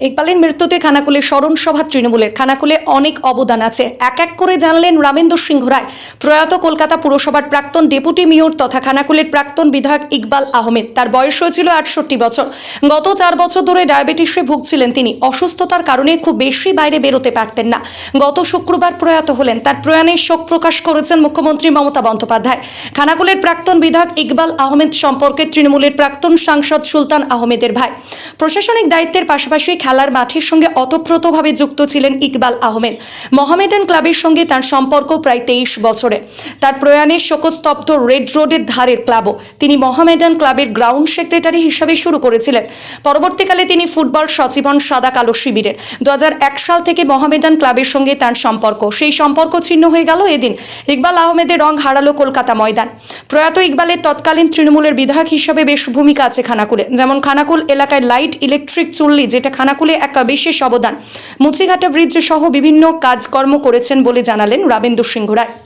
ইকবালের মৃত্যুতে খানাকুলে স্মরণ সভা তৃণমূলের। খানাকুলে অনেক অবদান আছে। এক এক করে জানালেন রামেন্দ্র সিংহ রায়। প্রয়াত কলকাতা পুরসভার প্রাক্তন ডেপুটি মেয়র তথা খানাকুলের প্রাক্তন বিধায়ক ইকবাল আহমেদ। তার বয়স হয়েছিল আটষট্টি বছর। গত চার বছর ধরে ডায়াবেটিসে ভুগছিলেন তিনি। অসুস্থতার কারণে খুব বেশি বাইরে বেরোতে পারতেন না। গত শুক্রবার প্রয়াত হলেন। তার প্রয়াণে শোক প্রকাশ করেছেন মুখ্যমন্ত্রী মমতা বন্দ্যোপাধ্যায়। খানাকুলের প্রাক্তন বিধায়ক ইকবাল আহমেদ সম্পর্কে তৃণমূলের প্রাক্তন সাংসদ সুলতান আহমেদের ভাই। প্রশাসনিক দায়িত্বের পাশাপাশি খেলার মাঠের সঙ্গে অতপ্রতভাবে যুক্ত ছিলেন ইকবাল আহমেদ। মোহামেডান ক্লাবের সঙ্গে তার সম্পর্ক প্রায় তেইশ বছরে তার প্রয়াণে শোকস্তব্ধ রেড রোডের ধারের ক্লাবও তিনি মহামেডান ক্লাবের গ্রাউন্ড সেক্রেটারি হিসাবে শুরু করেছিলেন। পরবর্তীকালে তিনি ফুটবল সচীবন সাদা কালো শিবিরের। দু হাজার এক সাল থেকে মোহামেডান ক্লাবের সঙ্গে তার সম্পর্ক। সেই সম্পর্ক ছিন্ন হয়ে গেল এদিন। ইকবাল আহমেদের রং হারালো কলকাতা ময়দান। প্রয়াত ইকবালের তৎকালীন তৃণমূলের বিধায়ক হিসাবে বেশ ভূমিকা আছে খানাকুলে। যেমন খানাকুল এলাকায় লাইট, ইলেকট্রিক, চুল্লি, যেটা খানাকুলে এক বিশেষ অবদান। মুচিঘাটা ব্রিজ সহ বিভিন্ন কাজকর্ম করেছেন বলে জানালেন রাবেন্দু সিংহ রায়।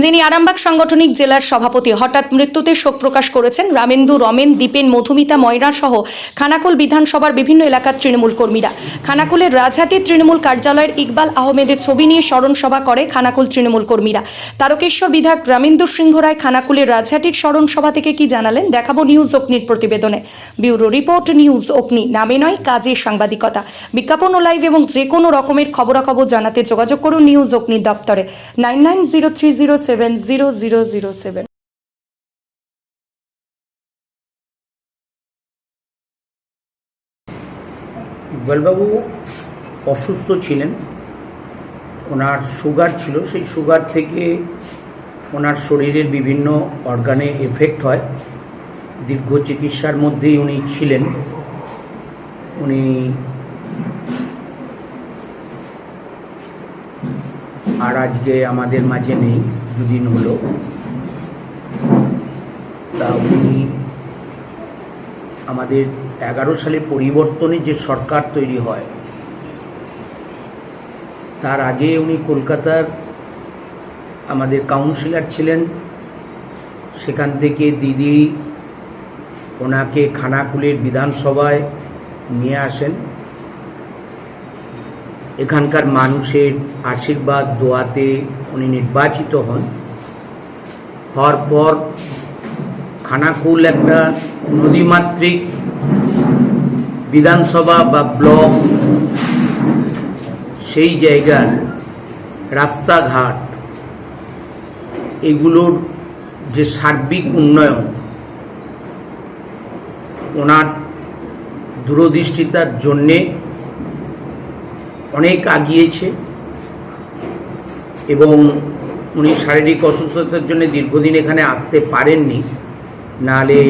যিনি আরামবাগ সাংগঠনিক জেলার সভাপতি। হঠাৎ মৃত্যুতে শোক প্রকাশ করেছেন রামেন্দু, রমেন, দীপেন, মধুমিতা, ময়রা সহ খানাকুল বিধানসভার বিভিন্ন এলাকার তৃণমূল কর্মীরা। খানাকুলের রাজহাটি তৃণমূল কার্যালয়ের ইকবাল আহমেদের ছবি নিয়ে স্মরণ সভা করে খানাকুল তৃণমূল কর্মীরা। তারকেশ্বর বিধায়ক রামেন্দু সিংহ রায় খানাকুলের রাজহাটির স্মরণ সভা থেকে কি জানালেন দেখাবো নিউজ অগ্নির প্রতিবেদনে। ব্যুরো রিপোর্ট, নিউজ অগ্নি, নামে নয়, কাজে সাংবাদিকতা। বিজ্ঞাপন ও লাইভ এবং যে কোনো রকমের খবরাখবর জানাতে যোগাযোগ করুন নিউজ অগ্নির দপ্তরে। Nine nine zero three zero seven zero zero zero seven ইকবালবাবু অসুস্থ ছিলেন। ওনার সুগার ছিল। সেই সুগার থেকে ওনার শরীরের বিভিন্ন অর্গানে এফেক্ট হয়। দীর্ঘ চিকিৎসার মধ্যেই উনি ছিলেন। উনি আর আজকে আমাদের মাঝে নেই। দুদিন হলো। তা উনি আমাদের এগারো সালে পরিবর্তনে যে সরকার তৈরি হয়, তার আগে উনি কলকাতার আমাদের কাউন্সিলর ছিলেন। সেখান থেকে দিদি ওনাকে খানাকুলের বিধানসভায় নিয়ে আসেন। এখানকার মানুষের আশীর্বাদ দোয়াতে উনি নির্বাচিত হন। হওয়ার পর খানাকুল একটা নদীমাতৃক বিধানসভা বা ব্লক, সেই জায়গার রাস্তাঘাট, এগুলোর যে সার্বিক উন্নয়ন, ওনার দূরদৃষ্টিতার জন্যে অনেক আগিয়েছে এবং উনি শারীরিক অসুস্থতার জন্য দীর্ঘদিন এখানে আসতে পারেননি। নালে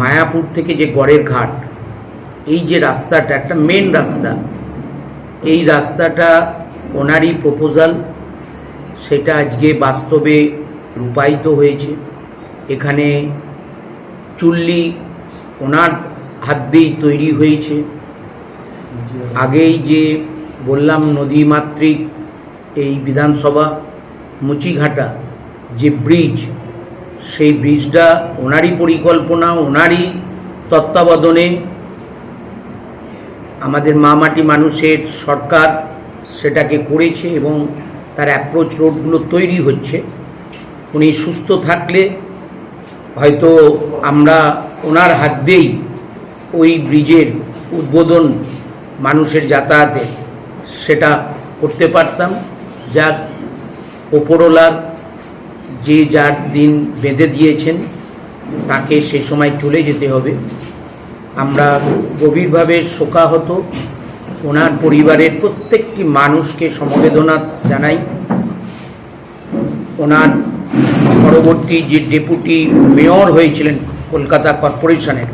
মায়াপুর থেকে যে গড়ের ঘাট, এই যে রাস্তাটা, একটা মেন রাস্তা, এই রাস্তাটা ওনারই প্রপোজাল সেটা আজকে বাস্তবে রূপায়িত হয়েছে। এখানে চুল্লি ওনার হাত দিয়েই তৈরি হয়েছে। আগেই যে বললাম নদীমাতৃক এই বিধানসভা মুচিঘাটা, যে ব্রিজ, সেই ব্রিজটা ওনারই পরিকল্পনা, ওনারই তত্ত্বাবধানে আমাদের মামাটি মানুষের সরকার সেটাকে করেছে এবং তার অ্যাপ্রোচ রোডগুলো তৈরি হচ্ছে। উনি সুস্থ থাকলে হয়তো আমরা ওনার হাত দিয়েই ওই ব্রিজের উদ্বোধন মানুষের যাতায়াতে সেটা করতে পারতাম। যাক, ওপরওয়ালার যে যার দিন বেঁধে দিয়েছেন, তাকে সে সময় চলে যেতে হবে। আমরা গভীরভাবে শোকাহত। ওনার পরিবারের প্রত্যেকটি মানুষকে সমবেদনা জানাই। ওনার পরবর্তী যে ডেপুটি মেয়র হয়েছিলেন কলকাতা কর্পোরেশনের,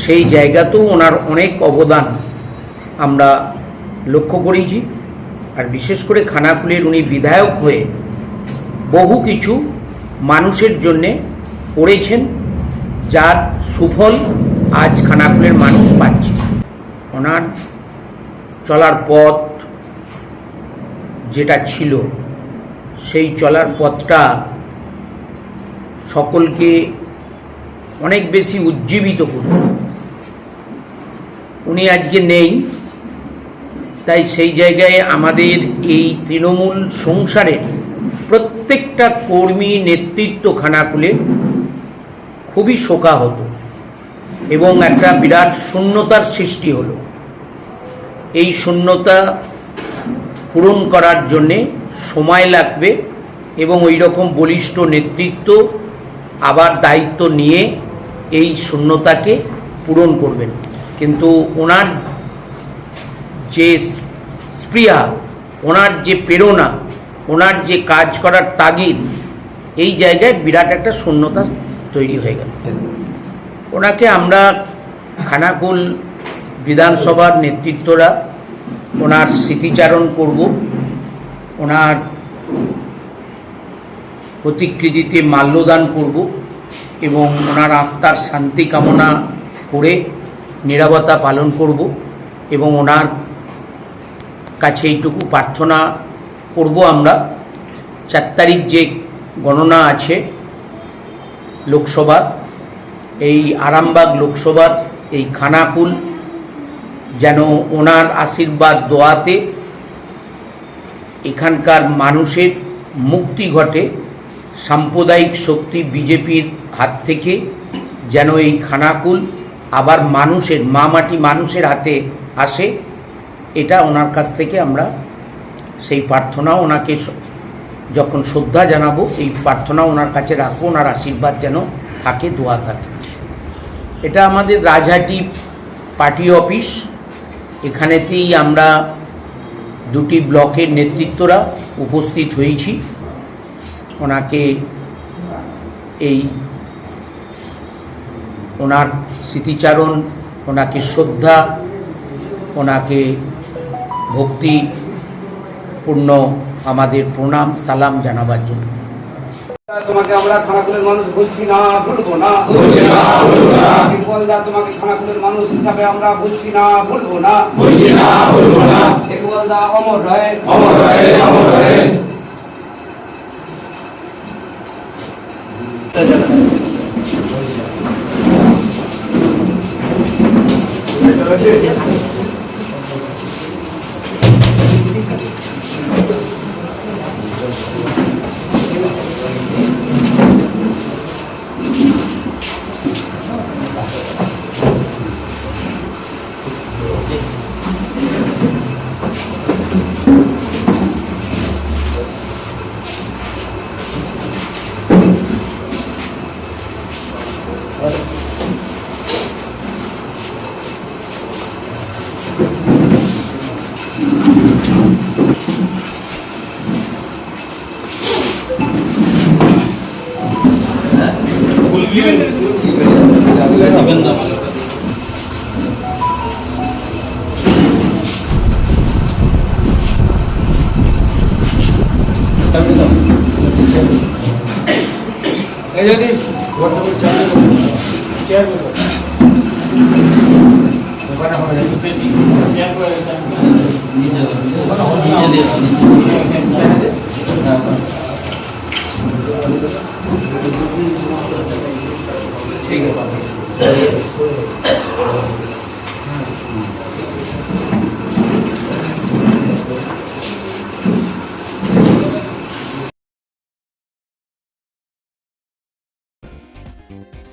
সেই জায়গাতেও ওনার অনেক অবদান আমরা লক্ষ্য করেছি আর বিশেষ করে খানাকুলের উনি বিধায়ক হয়ে বহু কিছু মানুষের জন্যে করেছেন, যার সুফল আজ খানাকুলের মানুষ পাচ্ছে। ওনার চলার পথ যেটা ছিল, সেই চলার পথটা সকলকে অনেক বেশি উজ্জীবিত করত উনি আজকে নেই। তাই সেই জায়গায় আমাদের এই তৃণমূল সংসারের প্রত্যেকটা কর্মী নেতৃত্ব খানাকুলে খুবই শোকাহত এবং একটা বিরাট শূন্যতার সৃষ্টি হলো। এই শূন্যতা পূরণ করার জন্যে সময় লাগবে এবং ওই রকম বলিষ্ঠ নেতৃত্ব আবার দায়িত্ব নিয়ে এই শূন্যতাকে পূরণ করবেন। কিন্তু ওনার যে স্পৃহা ওনার যে প্রেরণা, ওনার যে কাজ করার তাগিদ, এই জায়গায় বিরাট একটা শূন্যতা তৈরি হয়ে গেল। ওনাকে আমরা খানাকুল বিধানসভার নেতৃত্বরা ওনার স্মৃতিচারণ করব। ওনার প্রতিকৃতিতে মাল্যদান করব এবং ওনার আত্মার শান্তি কামনা করে নিরাপত্তা পালন করব এবং ওনার কাছে এইটুকু প্রার্থনা করব আমরা। চার তারিখ যে গণনা আছে লোকসভার এই আরামবাগ লোকসভার এই খানাকুল যেন ওনার আশীর্বাদ দোয়াতে এখানকার মানুষের মুক্তি ঘটে, সাম্প্রদায়িক শক্তি বিজেপির হাত থেকে যেন এই খানাকুল আবার মানুষের, মা মাটি মানুষের হাতে আসে। এটা ওনার কাছ থেকে আমরা সেই প্রার্থনা ওনাকে যখন শ্রদ্ধা জানাব, এই প্রার্থনা ওনার কাছে রাখব, ওনার আশীর্বাদ যেন থাকে দোয়া থাকে। এটা আমাদের রাজহাটি পার্টি অফিস। এখানেতেই আমরা দুটি ব্লকের নেতৃত্বরা উপস্থিত হয়েছি। ওনাকে এই ওনার স্মৃতিচারণ, ওনাকে শ্রদ্ধা, ওনাকে ভক্তিপূর্ণ আমাদের প্রণাম সালাম জানাবার জন্য। তোমাকে আমরা খানাকুলের মানুষ বলছি না ভুলবো না। বলছি না, ভুলবো না। ইকবালদা তোমাকে খানাকুলের মানুষ হিসাবে আমরা বলছি না ভুলবো না। বলছি না বলব না। ইকবালদা অমর রয়ে। অমর রয়ে অমর রয়ে। Jadi, waktu berjalan Santiago. ঠিক আছে Thank you.